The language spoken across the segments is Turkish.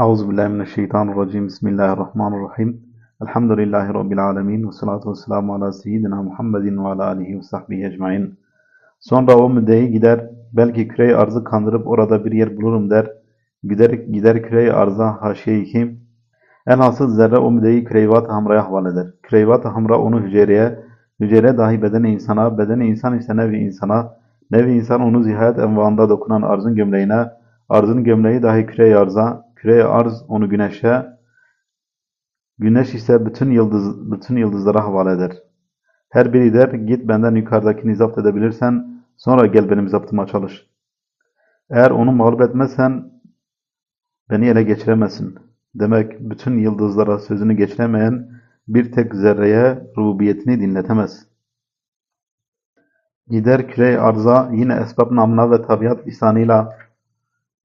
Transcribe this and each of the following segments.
Euzu billahi mineşşeytanirracim. Bismillahirrahmanirrahim. Elhamdülillahi rabbil alamin ve salatu vesselamu ala seyyidina Muhammedin ve ala alihi ve sahbihi ecmaîn. Sonra o müddeyi gider, belki küre arzı kandırıp orada bir yer bulurum der. Gider, gider küre arza haşiye En hasıl zerre o müddeyi kreyvat hamraya havale eder. Kreyvat hamra onu hücreye, hücre dahi bedeni insana, bedeni insan ise nevi insana, nevi insan onu zihayet envaında dokunan arzın gömleğine, arzın gömleği dahi küre arza, küre arz onu güneşe, güneş ise bütün yıldız bütün yıldızlara havale eder. Her biri der, git benden yukarıdakini zapt edebilirsen, sonra gel benim zaptıma çalış. Eğer onu mağlup etmezsen, beni ele geçiremezsin. Demek bütün yıldızlara sözünü geçiremeyen bir tek zerreye rububiyetini dinletemez. Gider küre arza yine esbab namına ve tabiat lisanıyla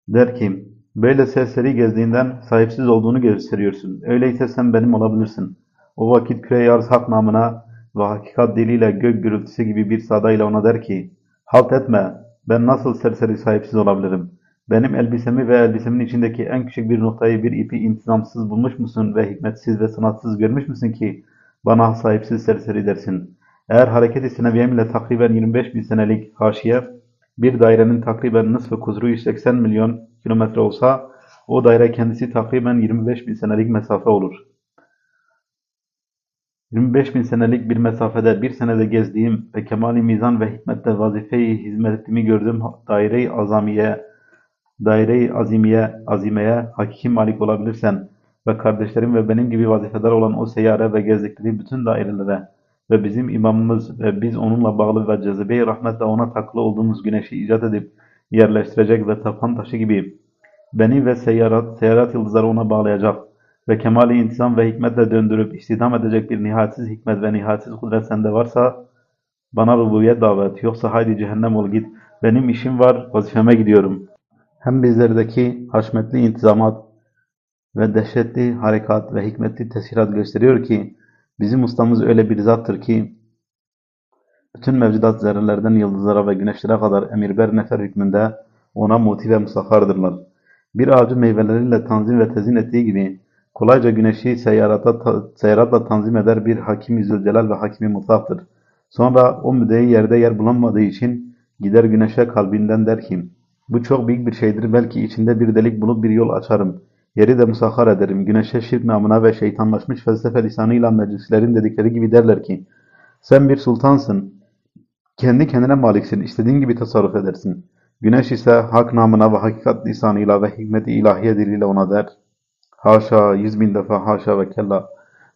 der ki, böyle serseri gezdiğinden sahipsiz olduğunu gösteriyorsun. Öyleyse sen benim olabilirsin. O vakit küre arz hak namına ve hakikat diliyle gök gürültüsü gibi bir sadayla ona der ki, halt etme, ben nasıl serseri sahipsiz olabilirim? Benim elbisemi ve elbisemin içindeki en küçük bir noktayı bir ipi intizamsız bulmuş musun ve hikmetsiz ve sanatsız görmüş müsün ki bana sahipsiz serseri dersin? Eğer hareket-i seneviyem ile takriben 25 bin senelik haşiye bir dairenin takriben nısfı kuzru 180 milyon kilometre olsa o daire kendisi takriben 25 bin senelik mesafe olur. 25 bin senelik bir mesafede bir senede gezdiğim ve kemali mizan ve hikmette vazife-i hizmetimi gördüğüm daire-i azamiye, daire-i azimiye, azimeye hakiki malik olabilirsen ve kardeşlerim ve benim gibi vazifedar olan o seyyare ve gezdikleri bütün dairelere ve bizim imamımız ve biz onunla bağlı ve cezebe-i rahmetle ona takılı olduğumuz güneşi icat edip yerleştirecek ve tapan taşı gibi beni ve seyyarat, seyyarat yıldızları ona bağlayacak ve kemali intizam ve hikmetle döndürüp istidam edecek bir nihayetsiz hikmet ve nihayetsiz kudret sende varsa bana rububiyet davet yoksa haydi cehennem ol git benim işim var vazifeme gidiyorum. Hem bizlerdeki haşmetli intizamat ve dehşetli harekat ve hikmetli tesirat gösteriyor ki bizim ustamız öyle bir zattır ki bütün mevcudat zerrelerden yıldızlara ve güneşlere kadar emirber nefer hükmünde ona muti ve musakardırlar. Bir ağacı meyveleriyle tanzim ve tezin ettiği gibi kolayca güneşi seyyarata, ta, tanzim eder bir Hakim-i Zülcelal ve Hakimi Mutlaktır. Sonra o müdeyi yerde yer bulamadığı için gider güneşe kalbinden der ki bu çok büyük bir şeydir belki içinde bir delik bulup bir yol açarım. Yeri de musahhar ederim. Güneşe şirk namına ve şeytanlaşmış felsefe lisanıyla meclislerin dedikleri gibi derler ki sen bir sultansın. Kendi kendine maliksin. istediğin gibi tasarruf edersin. Güneş ise hak namına ve hakikat lisanıyla ve hikmet-i ilahiye diliyle ona der. Haşa, yüz bin defa haşa ve kella.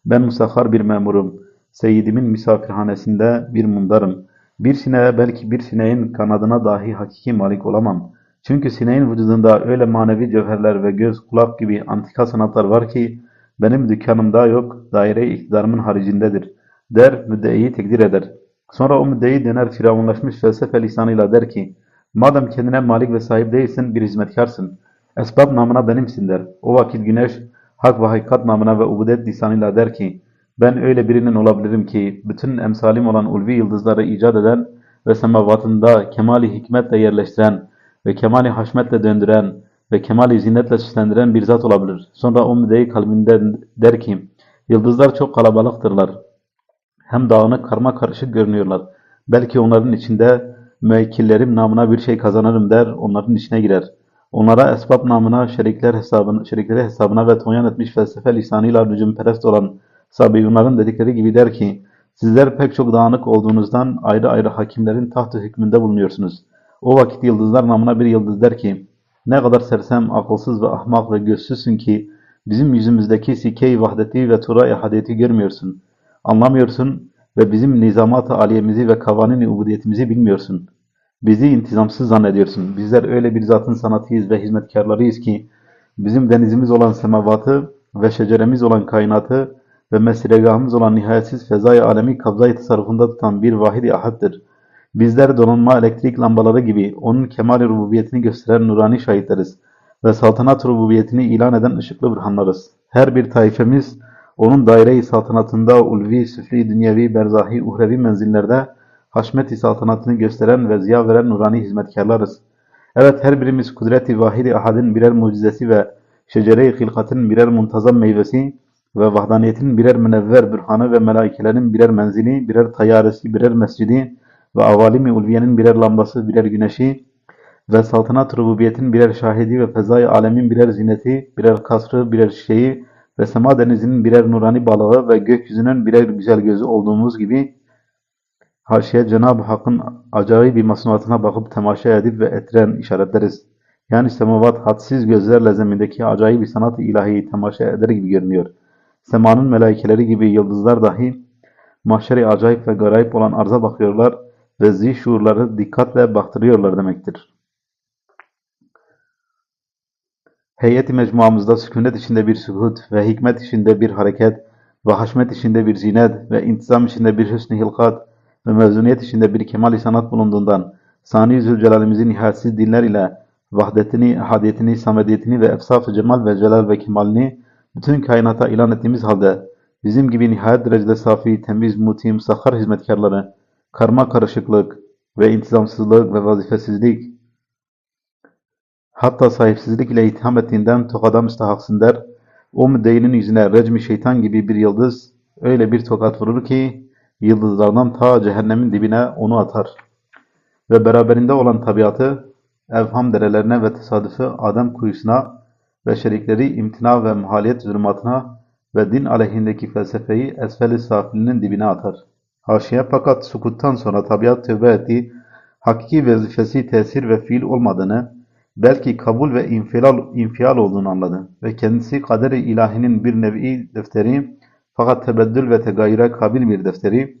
Ben musahhar bir memurum. Seyyidimin misafirhanesinde bir mundarım. Bir sineğe belki bir sineğin kanadına dahi hakiki malik olamam. Çünkü sineğin vücudunda öyle manevi cevherler ve göz, kulak gibi antika sanatlar var ki benim dükkanımda yok, daire-i iktidarımın haricindedir. Der, müddeyi tekdir eder. Sonra o müddeyi döner firavunlaşmış felsefe lisanıyla der ki, madem kendine malik ve sahip değilsin, bir hizmetkarsın. Esbab namına benimsin der. O vakit güneş, hak ve hakikat namına ve ubudet lisanıyla der ki, ben öyle birinin olabilirim ki, bütün emsalim olan ulvi yıldızları icat eden ve semavatında kemali hikmetle yerleştiren, ve kemali haşmetle döndüren ve kemali zinnetle süslendiren bir zat olabilir. Sonra o müdeyi kalbinden der ki, yıldızlar çok kalabalıktırlar. Hem dağınık karma karışık görünüyorlar. Belki onların içinde müekkillerim namına bir şey kazanırım der, onların içine girer. Onlara esbab namına şerikler hesabına, şerikleri hesabına ve tonyan etmiş felsefe lisanıyla rücumperest olan Sabiyunların dedikleri gibi der ki, sizler pek çok dağınık olduğunuzdan ayrı ayrı hakimlerin tahtı hükmünde bulunuyorsunuz. O vakit yıldızlar namına bir yıldız der ki, ne kadar sersem, akılsız ve ahmak ve gözsüzsün ki, bizim yüzümüzdeki sike-i vahdeti ve tura ihadeti görmüyorsun. Anlamıyorsun ve bizim nizamat-ı aliyemizi ve kavanin-i ubudiyetimizi bilmiyorsun. Bizi intizamsız zannediyorsun. Bizler öyle bir zatın sanatıyız ve hizmetkarlarıyız ki, bizim denizimiz olan semavatı ve şeceremiz olan kainatı ve mesregahımız olan nihayetsiz fezai alemi kabzayı tasarrufunda tutan bir vahid-i ahaddır. Bizler donanma elektrik lambaları gibi onun kemal-i rububiyetini gösteren nurani şahitleriz ve saltanat rububiyetini ilan eden ışıklı burhanlarız. Her bir taifemiz onun daire-i saltanatında ulvi, süfli, dünyevi, berzahi, uhrevi menzillerde haşmet-i saltanatını gösteren ve ziya veren nurani hizmetkarlarız. Evet her birimiz kudret-i vahid-i ahadin birer mucizesi ve şecere-i hilkatin birer muntazam meyvesi ve vahdaniyetin birer münevver bürhanı ve melaikelerin birer menzili, birer tayyaresi, birer mescidi ve avalimi ulviyenin birer lambası, birer güneşi ve saltanat rububiyetin birer şahidi ve fezai alemin birer zineti, birer kasrı, birer şişeyi ve sema denizinin birer nurani balığı ve gökyüzünün birer güzel gözü olduğumuz gibi haşiye Cenab-ı Hakk'ın acayip bir masnuatına bakıp temaşa edip ve ettiren işaretleriz. Yani semavat hadsiz gözlerle zemindeki acayip bir sanat-ı ilahiyi temaşa eder gibi görünüyor. Semanın melaikeleri gibi yıldızlar dahi mahşeri acayip ve garayip olan arza bakıyorlar ve zih şuurları dikkatle baktırıyorlar demektir. Heyet-i mecmuamızda sükunet içinde bir sükut ve hikmet içinde bir hareket ve haşmet içinde bir zinet ve intizam içinde bir hüsn-i hilkat ve mevzuniyet içinde bir kemal-i sanat bulunduğundan Sani Zülcelal'imizin nihayetsiz dinler ile vahdetini, hadiyetini, samediyetini ve efsaf-ı cemal ve celal ve kemalini bütün kainata ilan ettiğimiz halde bizim gibi nihayet derecede safi, temiz, mutim, sahar hizmetkarları, karma karışıklık ve intizamsızlık ve vazifesizlik hatta sahipsizlik ile itham ettiğinden tokada müstahaksın der. O müddeyinin yüzüne recmi şeytan gibi bir yıldız öyle bir tokat vurur ki yıldızlardan ta cehennemin dibine onu atar. Ve beraberinde olan tabiatı evham derelerine ve tesadüfü Adem kuyusuna ve şerikleri imtina ve muhaliyet zulümatına ve din aleyhindeki felsefeyi esfel-i safilinin dibine atar. Haşiye fakat sukuttan sonra tabiat tövbe ettiği hakiki vazifesi tesir ve fiil olmadığını, belki kabul ve infial, infial olduğunu anladı ve kendisi kader-i ilahinin bir nevi defteri fakat tebeddül ve tegayüre kabil bir defteri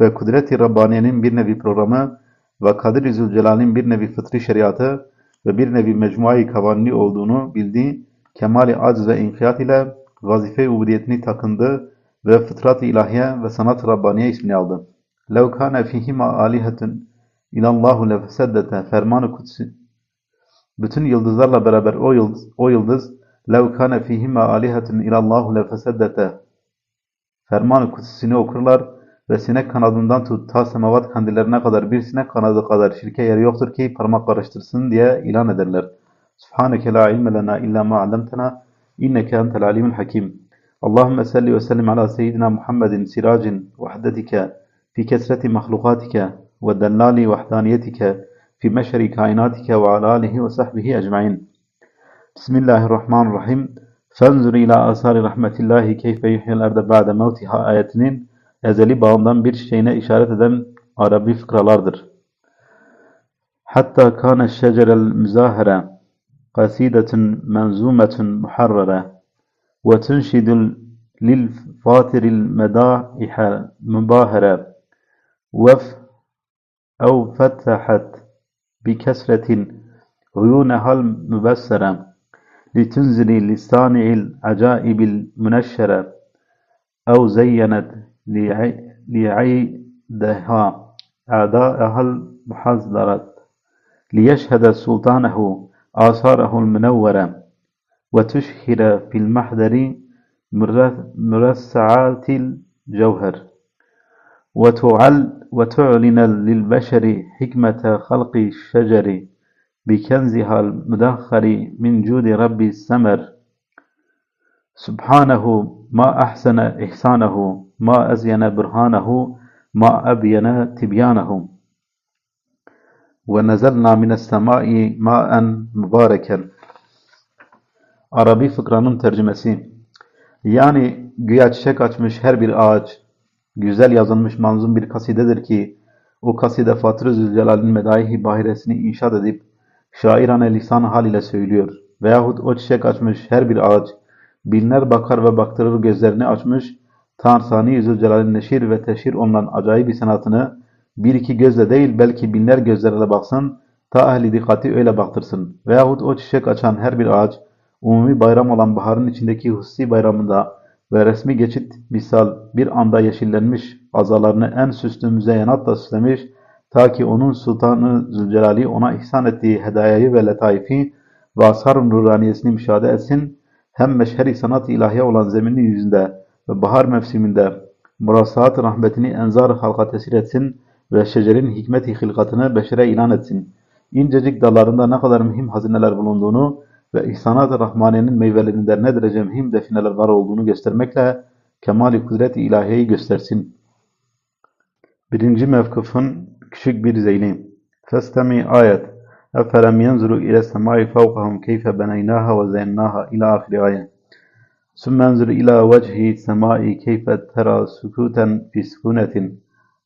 ve kudret-i Rabbaniye'nin bir nevi programı ve Kadir-i Zülcelal'in bir nevi fıtri şeriatı ve bir nevi mecmuayı kavanni olduğunu bildiği kemali acz ve inkiyat ile vazife-i ubudiyetini takındı ve fıtrat-ı ilahiye ve sanat-ı Rabbaniye ismini aldı. لَوْ كَانَ فِيهِمَا آلِهَةٌ اِلَى اللّٰهُ لَفَسَدَّةَ Ferman-ı Kudsi Bütün yıldızlarla beraber o yıldız, o yıldız لَوْ كَانَ فِيهِمَا آلِهَةٌ اِلَى اللّٰهُ لَفَسَدَّةَ Ferman-ı Kudsisini okurlar ve sinek kanadından tut ta semavat kandillerine kadar bir sinek kanadı kadar şirke yeri yoktur ki parmak karıştırsın diye ilan ederler. Subhaneke la ilme lena illa ma allamtena inneke entel alimul hakim. Allahümme salli ve sellim ala seyyidina Muhammedin siracin vahdetike fi kesreti mahlukatike ve dellali vahdaniyetike fi meşri kainatike ve ala alihi ve sahbihi ecmain. Bismillahirrahmanirrahim. Fenzur ila asari rahmetillahi keyfe yuhyel erde ba'de mevtiha ayetinin ezeli bağından bir şeyine işaret eden Arabi fıkralardır. Hatta kâne şecerel müzahere kasidetun menzumetun muharrere ve tunşidul lil fatiril medâihe mübâhere vef ev fetahat بكسرة عيونها المبسرة لتنزلي لصانع العجائب المنشرة أو زينت لعيدها أعداءها المحذرة ليشهد سلطانه آثاره المنورة وتشهر في المحضر مرسعات الجوهر. وتعلن للبشر حكمة خلق الشجر بكنزها المدخر من جود رب السمر. سبحانه ما أحسن إحسانه ما أزين برهانه ما أبين تبيانه. ونزلنا من السماء ماء مباركا. Arabi fıkranın tercümesi Yani güya çiçek açmış her bir ağaç, güzel yazılmış manzum bir kasidedir ki, o kaside Fatır-ı Zülcelal'in medaihi bahiresini inşaat edip, şairane lisan hal ile söylüyor. Veyahut o çiçek açmış her bir ağaç, binler bakar ve baktırır gözlerini açmış, Tansani Zülcelal'in neşir ve teşhir olunan acayip bir sanatını bir iki gözle değil belki binler gözlerle baksın, ta ehli dikkati öyle baktırsın. Veyahut o çiçek açan her bir ağaç, umumi bayram olan baharın içindeki hususi bayramında ve resmi geçit misal bir anda yeşillenmiş, azalarını en süslü müzeyyenatla süslemiş, ta ki onun Sultanı Zülcelali ona ihsan ettiği hedayayı ve letaifi ve ashar nuraniyesini müşahede etsin, hem meşheri sanat-ı ilahiye olan zeminin yüzünde ve bahar mevsiminde murasaat rahmetini enzar halka tesir etsin ve şecerin hikmet-i hilkatını beşere ilan etsin. İncecik dallarında ne kadar mühim hazineler bulunduğunu ve ihsanat-ı Rahmaniye'nin meyvelerinde ne derece mühim defineler var olduğunu göstermekle kemali kudret-i ilahiyeyi göstersin. Birinci mevkıfın küçük bir zeyli. Festemi ayet. Efelem yenzuru ile semai fevkahum keyfe beneynaha ve zeynnaha ila ahiri ayet. ثم انظر إلى وجه السماء كيف ترى سكوتا في سكونة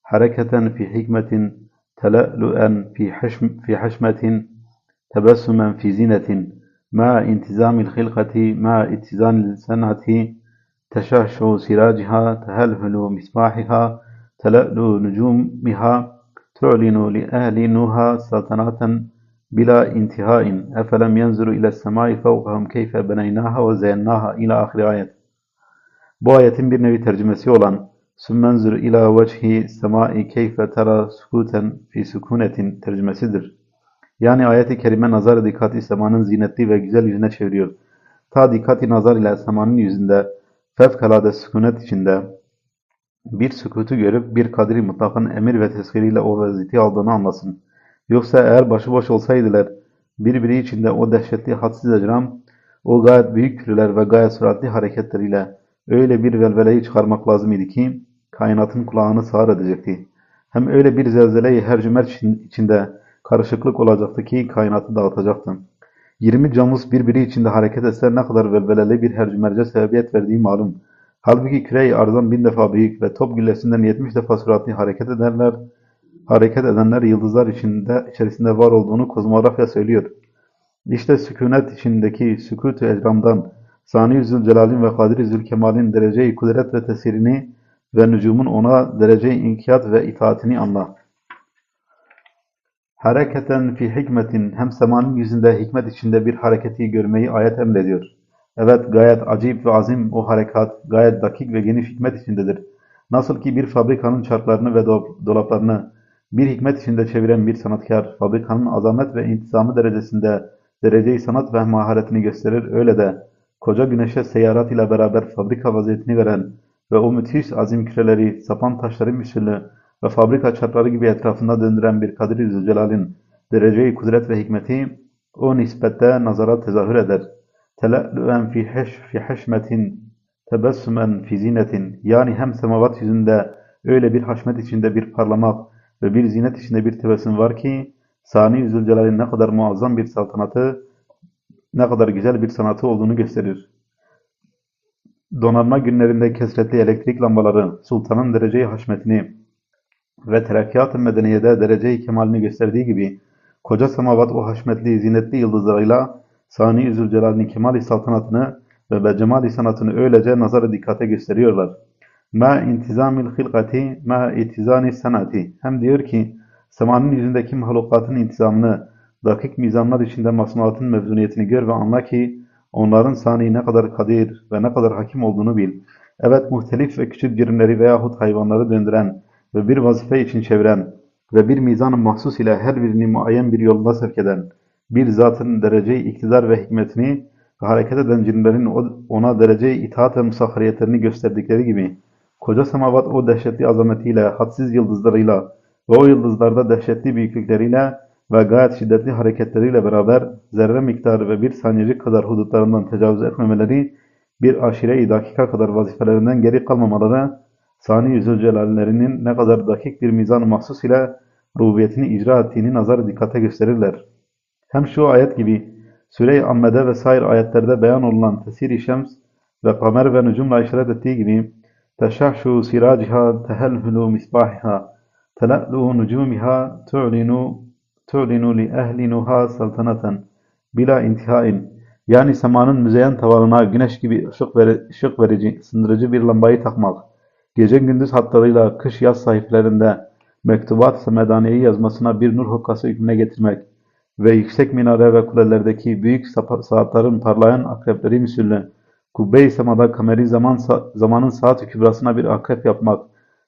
حركة في حكمة تلألؤا في حشم في حشمة تبسما في زينة مع انتظام الخلقة مع اتزان السنة تشعشع سراجها تهلهل مصباحها تلألؤ نجومها تعلن لأهل نوها سلطنة بلا انتهاء أفلم ينظروا إلى السماء فوقهم كيف بنيناها وزيناها إلى آخر ayet. Bu ayetin bir nevi tercümesi olan Sümmenzur ila vecihi semai keyfe tera sukuten fi sukunetin tercümesidir. Yani ayet-i kerime nazar dikkati semanın zinetli ve güzel yüzüne çeviriyor. Ta dikkati nazar ile semanın yüzünde fevkalade sükunet içinde bir sükutu görüp bir kadri mutlakın emir ve teskiriyle o vaziyeti aldığını anlasın. Yoksa eğer başıboş olsaydılar, birbiri içinde o dehşetli hadsiz ecram, o gayet büyük küreler ve gayet süratli hareketleriyle öyle bir velveleyi çıkarmak lazım idi ki, kainatın kulağını sağır edecekti. Hem öyle bir zelzeleyi her cümer içinde karışıklık olacaktı ki kainatı dağıtacaktı. 20 camus birbiri içinde hareket etse ne kadar velveleli bir hercümerce sebebiyet verdiği malum. Halbuki küre-i arzdan bin defa büyük ve top güllesinden 70 defa süratli hareket ederler, hareket edenler yıldızlar içinde, içerisinde var olduğunu kozmografya söylüyor. İşte sükunet içindeki sükût-ü ecramdan, Sani Zülcelal'in ve Kadir Zülkemal'in derece-i kudret ve tesirini ve nücumun ona derece-i inkiyat ve itaatini anla. Hareketen fi hikmetin hem semanın yüzünde hikmet içinde bir hareketi görmeyi ayet emrediyor. Evet gayet acayip ve azim o harekat, gayet dakik ve geniş hikmet içindedir. Nasıl ki bir fabrikanın çarklarını ve dolaplarını bir hikmet içinde çeviren bir sanatkar, fabrikanın azamet ve intizamı derecesinde dereceyi sanat ve maharetini gösterir. Öyle de koca güneşe seyarat ile beraber fabrika vaziyetini veren ve o müthiş azim küreleri, sapan taşları misillü ve fabrika çarkları gibi etrafında döndüren bir Kadir-i Zülcelal'in dereceyi kudret ve hikmeti o nispette nazara tezahür eder. Tele'lüen fi heş fi heşmetin tebessümen fi zinetin yani hem semavat yüzünde öyle bir haşmet içinde bir parlamak ve bir zinet içinde bir tebessüm var ki Sani Zülcelal'in ne kadar muazzam bir saltanatı, ne kadar güzel bir sanatı olduğunu gösterir. Donanma günlerinde kesretli elektrik lambaları sultanın dereceyi haşmetini ve terakkiat-ı medeniyede dereceyi kemalini gösterdiği gibi koca semavat o haşmetli, zinetli yıldızlarıyla Sani Zülcelal'in kemali saltanatını ve becemali sanatını öylece nazara dikkate gösteriyorlar. Ma intizamil hilkati ma itizani sanati. Hem diyor ki semanın yüzündeki mahlukatın intizamını, dakik mizanlar içinde masnuatın mevzuniyetini gör ve anla ki onların sani ne kadar kadir ve ne kadar hakim olduğunu bil. Evet muhtelif ve küçük cirimleri veyahut hayvanları döndüren ve bir vazife için çeviren ve bir mizan-ı mahsus ile her birini muayyen bir yolda sevk eden bir zatın dereceyi iktidar ve hikmetini ve hareket eden cinlerin ona dereceyi itaat ve musahhariyetlerini gösterdikleri gibi koca semavat o dehşetli azametiyle, hadsiz yıldızlarıyla ve o yıldızlarda dehşetli büyüklükleriyle ve gayet şiddetli hareketleriyle beraber zerre miktarı ve bir saniyecik kadar hudutlarından tecavüz etmemeleri, bir aşire-i dakika kadar vazifelerinden geri kalmamaları, Sani Zülcelallerinin ne kadar dakik bir mizan-ı mahsus ile rububiyetini icra ettiğini nazar dikkate gösterirler. Hem şu ayet gibi Süre-i Amme'de ve sair ayetlerde beyan olunan tesir-i şems ve kamer ve nücumla işaret ettiği gibi teşahşu siraciha tehelhulu misbahiha tela'lu nucumiha tu'linu tu'linu li ehli nuha saltanatan bila intihain yani semanın müzeyyen tavanına güneş gibi ışık, ver ışık verici, sındırıcı bir lambayı takmak, gece gündüz hatlarıyla kış yaz sayfalarında mektubat-ı medaniyeyi yazmasına bir nur hokkası hükmüne getirmek ve yüksek minare ve kulelerdeki büyük saatlerin parlayan akrepleri misülle kubbe-i semada kameri zaman, zamanın saat-i kübrasına bir akrep yapmak,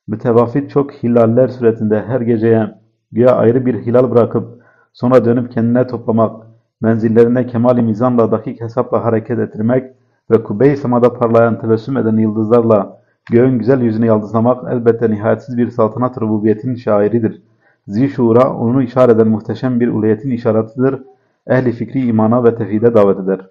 mütevafit çok hilaller suretinde her geceye güya ayrı bir hilal bırakıp sonra dönüp kendine toplamak, menzillerine kemal-i mizanla dakik hesapla hareket ettirmek ve kubbe-i semada parlayan tebessüm eden yıldızlarla göğün güzel yüzünü yaldızlamak elbette nihayetsiz bir saltanat rububiyetinin şairidir. Zişura onu işaret eden muhteşem bir uluhiyetin işaretidir ehli fikri imana ve tevhide davet eder.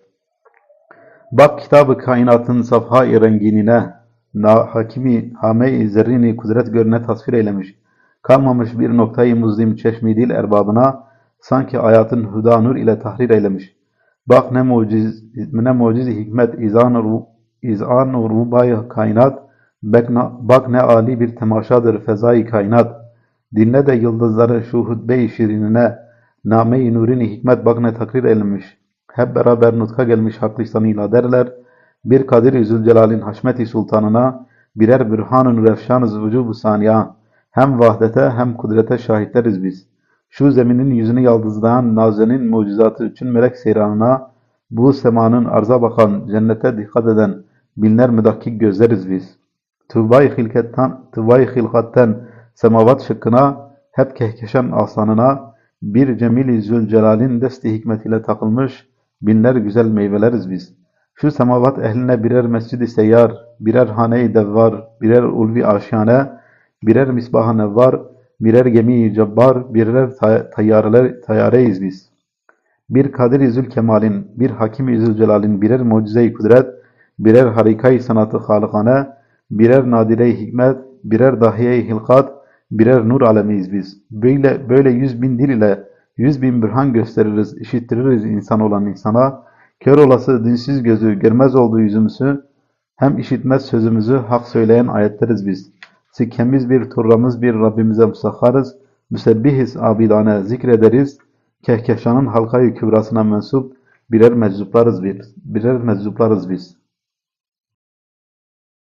Bak kitabı kainatın safha-i renginine, na hakimi hame-i zerrini kudret görüne tasvir eylemiş. Kalmamış bir noktayı muzlim çeşmi dil erbabına, sanki hayatın huda nur ile tahrir eylemiş. Bak ne muciz, ne muciz hikmet izan izan rubay kainat, bak ne, ali bir temaşadır fezai kainat. Dinle de yıldızları şu hutbe-i şirinine, name-i nurini hikmet bak ne takrir eylemiş. Hep beraber nutka gelmiş hak lisanıyla derler. Bir Kadir-i Zülcelal'in haşmeti sultanına birer bürhan-ı nurefşan-ı vücubu saniya. Hem vahdete hem kudrete şahitleriz biz. Şu zeminin yüzünü yaldızlayan nazenin mucizatı için melek seyranına, bu semanın arza bakan, cennete dikkat eden binler müdakkik gözleriz biz. Tüvay hilketten, tüvay hilkatten semavat şıkkına, hep kehkeşen asanına, bir Cemil-i Zülcelal'in desti hikmetiyle takılmış binler güzel meyveleriz biz. Şu semavat ehline birer mescid-i seyyar, birer hane-i devvar, birer ulvi aşyane, birer misbah-ı nevvar, birer gemi-i cebbar, birer tay- tayyareler, tayyareyiz biz. Bir Kadir-i Zülkemal'in, bir Hakim-i Zülcelal'in birer mucize-i kudret, birer harikayı sanatı halıkane, birer nadire-i hikmet, birer dahiye-i hilkat, birer nur alemiyiz biz. Böyle, böyle yüz bin dil ile yüz bin bürhan gösteririz, işittiririz insan olan insana. Kör olası dinsiz gözü görmez olduğu yüzümüzü, hem işitmez sözümüzü hak söyleyen ayetleriz biz. Sikkemiz bir, turramız bir, Rabbimize musakharız. Müsebbihiz abidane zikrederiz. Kehkeşanın halkayı kübrasına mensup birer meczuplarız biz. Birer meczuplarız biz.